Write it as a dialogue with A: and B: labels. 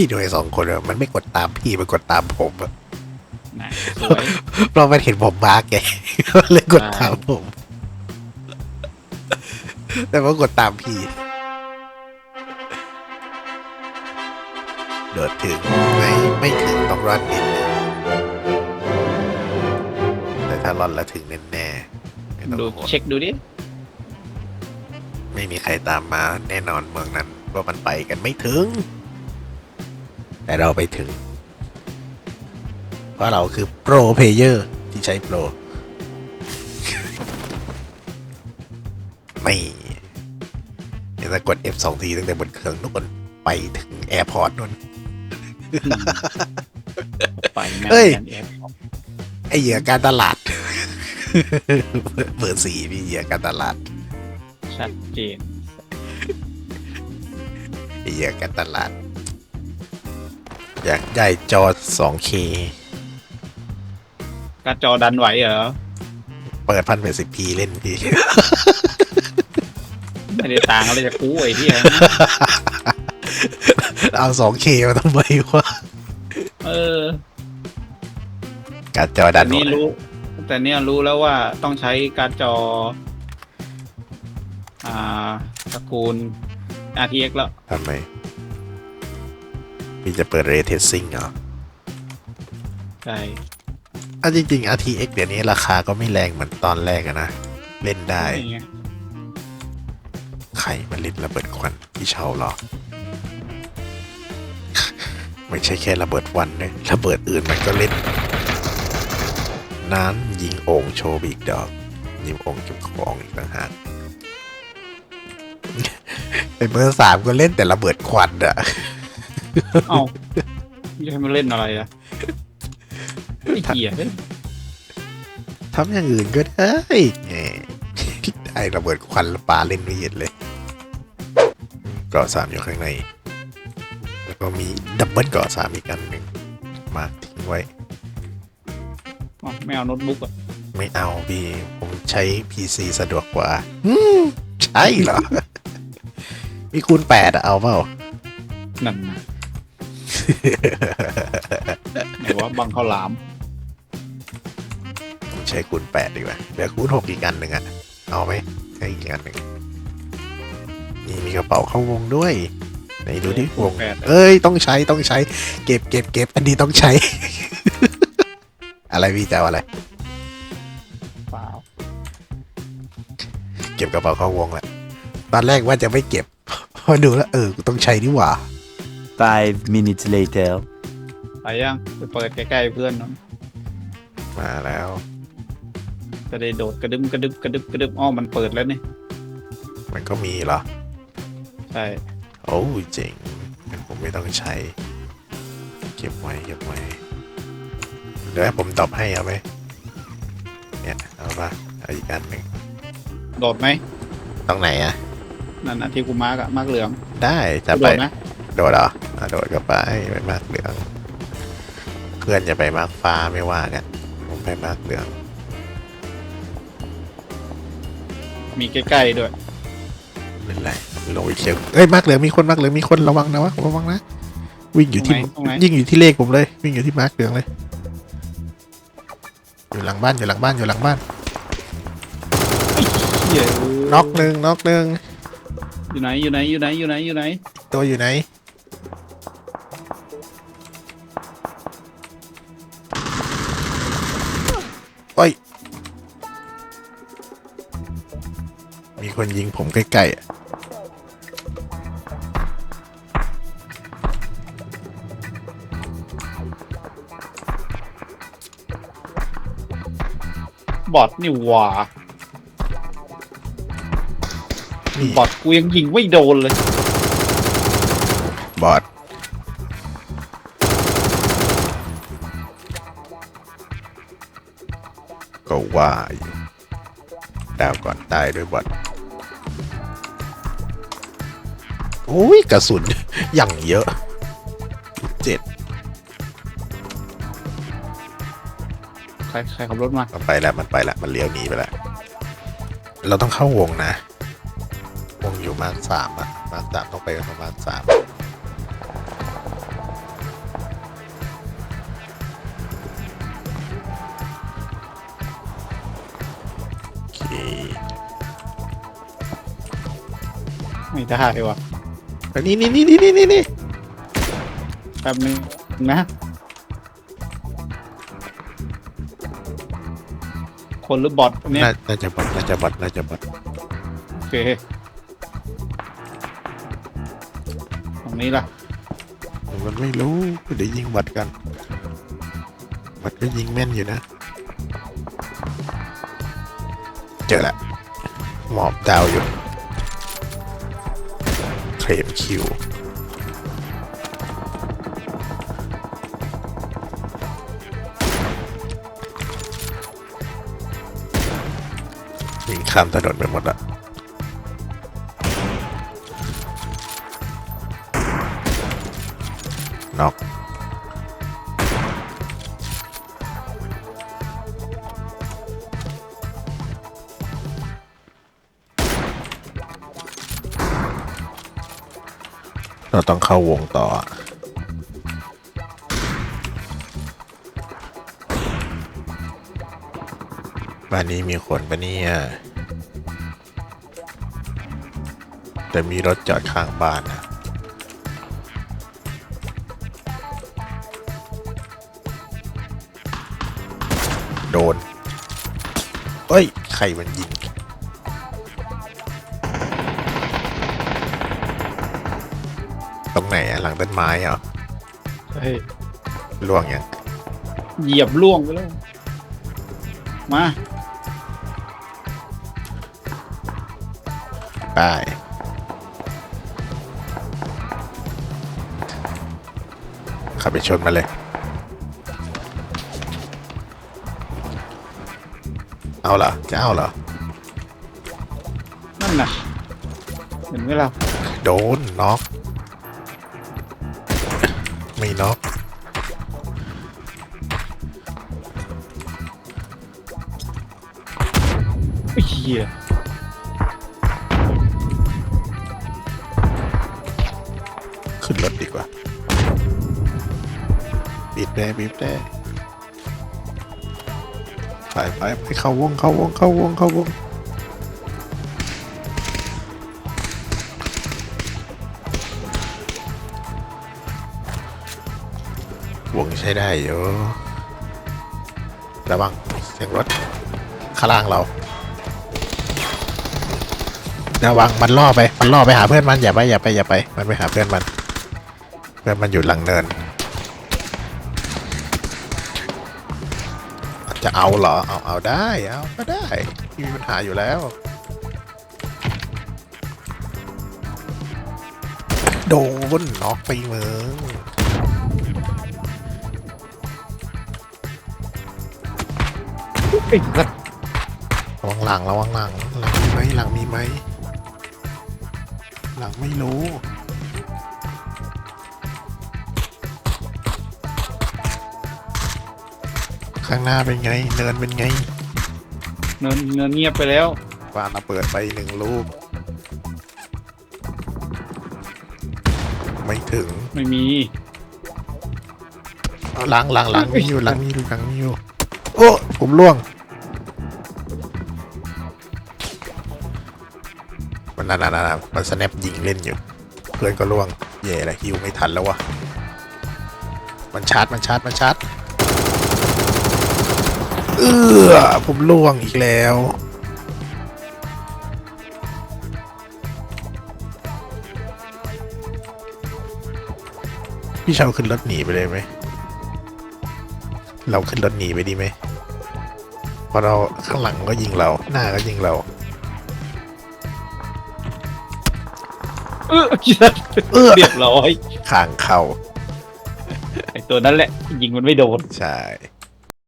A: พี่ด้วยสองคนอะมันไม่กดตามพี่มันกดตามผมอะ
B: นะสวย
A: เพราะมันเห็นผมมาร์กไงมันเลยกดตามผม แต่ว่ากดตามพี่โดดถึงไหมไม่ถึงต้องรอดนิดนึงแต่ถ้ารอดแล้วถึงแน่ๆไม่ต้อง
B: ดู
A: ห่วง
B: เช็คดูดิ
A: ไม่มีใครตามมาแน่นอนเมืองนั้นว่ามันไปกันไม่ถึง แต่เราไปถึง เพราะเราคือโปรเพเยอร์ที่ใช้โปรไม่เดี๋ยวจะกด F2 ทีตั้งแต่บนเครื่องนู่นไปถึงแอร์พอร์ตนู่น
B: ไปแมน
A: เฮ้ย
B: แมนเอฟ
A: ไอเหยื่อการตลาดเบอร์สี่พี่เหยื่อการตลาด
B: ชัดเจน
A: ไอเหยื่อการตลาด อยากได้จอ 2K
B: การ์ดจอดันไหวเหรอ
A: เปิดพันเป็นสิบพีเล่นพี่
B: ไม่ได้ต่างอะไรจากกูไอ้ที่
A: เอา 2K มาทำไมวะ
B: เออ
A: การจอดั
B: แต่
A: น
B: นี่รู้ แต่เนี่ยรู้แล้วว่าต้องใช้การ์ดจอ อ่าตระกูล RTX แล้ว
A: ทำไม พี่จะเปิดเรทเทสซิ่งเหรอ
B: ใช่
A: อะจริงๆ RTX เดี๋ยวนี้ราคาก็ไม่แรงเหมือนตอนแรกอะนะ เล่นได้
B: นี่ไง
A: ใครมาเล่นระเบิดควันพี่เชาเหรอ ไม่ใช่แค่ระเบิดวันเลยระเบิดอื่นมันก็เล่นน้ำยิงโอ่งโชว์ไปอีกดอก ยิงโอ่งเก็บของอีกต่างหาก ไอเบอร์สามก็เล่นแต่ระเบิดควันอะ
B: เอ้าจะให้มาเล่นอะไรอะไม่เกียด
A: ทำอย่างอื่นก็ได้แหมได้ระเบิดควันแล้วปาเล่นไม่เย็นเลยเกาะสามอยู่ข้างใน แล้วก็มีดับเบิลเกาะสามอีกอันหนึ่งมาร์คทิ้งไว้
B: อ๋อไม่เอาโน้ตบุ๊กอะ
A: ไม่เอาพี่ ผมใช้ PC สะดวกกว่า อืม ใช่เหรอ มีคูณแปดอะเอาเปล่า
B: นั่นนะ ไหนว่าบังข้าวหลาม
A: ผมใช้คูณแปดดีกว่าเหลือคูณหกอีกอันหนึ่งอะเอาไหมใช้อีกอันหนึ่งนี่มีกระเป๋าเข้าวงด้วยไหนดูที่วง
B: แปดอะ
A: เอ้ยต้องใช้ต้องใช้ เก็บเก็บเก็บอันนี้ต้องใช้ อะไรพี่จะเอาอะไร
B: เปล่า
A: เก็บกระเป๋าเข้าวงแหละตอนแรกว่าจะไม่เก็บ พอดูแล้วเออกูต้องใช้นี่หว่า
C: Five minutes later.
B: ไปยังไปเปิดใกล้ๆเพื่อนเนอะ
A: มาแล้ว
B: จะได้โดดกระดึมกระดึบกระดึบกระดึบอ้อมันเปิดแล้วนี่
A: มันก็มีเหรอ
B: ใช่
A: โอ้ยเจ๋งงั้นผมไม่ต้องใช้ เก็บไว้เก็บไว้เดี๋ยวให้ผมตอบให้เอาไหมเนี่ยเอาปะเอาอีกอันหนึ่ง
B: โดดไหม
A: ตรงไหนอะ
B: นั่นนะที่กูมาร์กอะมาร์กเหลือง
A: ได้จะ
B: โด
A: ไป
B: ดนะ
A: โดดเหรออะโดดก็ไปไปมากเหลือง เพื่อนจะไปมากฟ้าไม่ว่ากันผมไปมากเหลือง
B: มีใกล้ๆด้วย
A: เป็นไรลงอีกเชียวเอ้ยมากเหลืองมีคนมากเหลืองมีคนระวังนะวะระวังนะ วิ่งอยู่ที่
B: ตรงไหนตรงไหน
A: ยิ่งอยู่ที่เลขผมเลย วิ่งอยู่ที่มาร์กเหลืองเลย อยู่หลังบ้านอยู่หลังบ้านอยู่หลังบ้าน
B: เหี้ย
A: น็อกหนึ่งน็อกหนึ่ง
B: อยู่ไหนอยู่ไหนอยู่ไหนอยู่ไหนอยู่ไหน
A: ตัวอยู่ไหน คนยิงผมใกล้ๆอะ
B: บอทนี่หว่า
A: นี่
B: บอทกูยังยิงไม่โดนเลย
A: บอดก็ว่าอยู่ดาวก่อนตายด้วยบอด โอ้ยกระสุน อย่างเยอะเจ็ด
B: ใครใครขับรถมา
A: มันไปแล้วมันไปแล้วมันเลี้ยวหนีไปแล้ว เราต้องเข้าวงนะ วงอยู่มาสามอะมาสามต้องไปประมาณสาม
B: ไม่ได้วะ
A: อันนี้นี่นี่นี่นี่นี่นี่
B: แป๊บนึงนะ คนหรือบอทเนี่ย
A: น่าน่าจะบอดน่าจะบอดน่าจะบอด
B: โอเค ตรงนี้ล่ะ
A: มันไม่รู้เดี๋ยวยิงบอดกันบอดก็ยิงแม่นอยู่นะ เจอละหมอบดาวอยู่เคล มคิววิ่งข้ามถนนไปหมดละน็อก เราต้องเข้าวงต่อ บ้านนี้มีคนปะเนี่ย แต่มีรถจอดข้างบ้านนะโดน เอ้ย ใครมันยิง หนอะหลังต้นไม้เหรอ
B: เฮ้ย
A: ล่วงยัง
B: เหยียบล่วงไปแล้ว มา
A: ได้ขับไปชนมาเลย เอาเหรอจะเอาเหรอ
B: นั่นน่ะเห็นไหมล่ะ
A: โดนน็อก ไม่น็อก
B: ไอ้เหี้ย
A: ขึ้นรถดีกว่าบีบแดบีบแดไปไปไปเข้าวงเข้าวงเข้าวงเข้าวง วงใช้ได้อยู่ระวังเสียงรถข้างล่างเราระวังมันล่อไปมันล่อไปหาเพื่อนมันอย่าไปอย่าไปอย่าไป มันไปหาเพื่อนมัน เพื่อนมันอยู่หลังเนิน จะเอาเหรอเอาเอาได้เอาก็ได้ไม่มีปัญหาอยู่แล้ว โดนน็อกไปมึง
B: ไอ้สัตว์
A: ระวังหลังระวังหลังหลังมีไหมหลังมีไหมหลังไม่รู้ข้างหน้าเป็นไง เนินเป็นไง
B: เนินเนินเงียบไปแล้ว
A: บ้านเราเปิดไปหนึ่งลูก ไม่ถึง
B: ไม่มี
A: เอาหลังหลังหลังมีอยู่หลังมีอยู่หลังมีอยู่โอ้ผมล่วง นั่นนั่นมันสแนปยิงเล่นอยู่ เพื่อนก็ล่วงเย่ละฮิวไม่ทันแล้ววะมันชาร์จมันชาร์จมันชาร์จเออผมล่วงอีกแล้วพี่ชาวขึ้นรถหนีไปเลยไหม เราขึ้นรถหนีไปดีไหมเพราะเราข้างหลังก็ยิงเรา หน้าก็ยิงเรา
B: เออเหี้ย
A: เออ
B: เรียบร้อย
A: ข้างเข่า
B: ไอ้ตัวนั้นแหละ ยิงมันไม่โดน
A: ใช่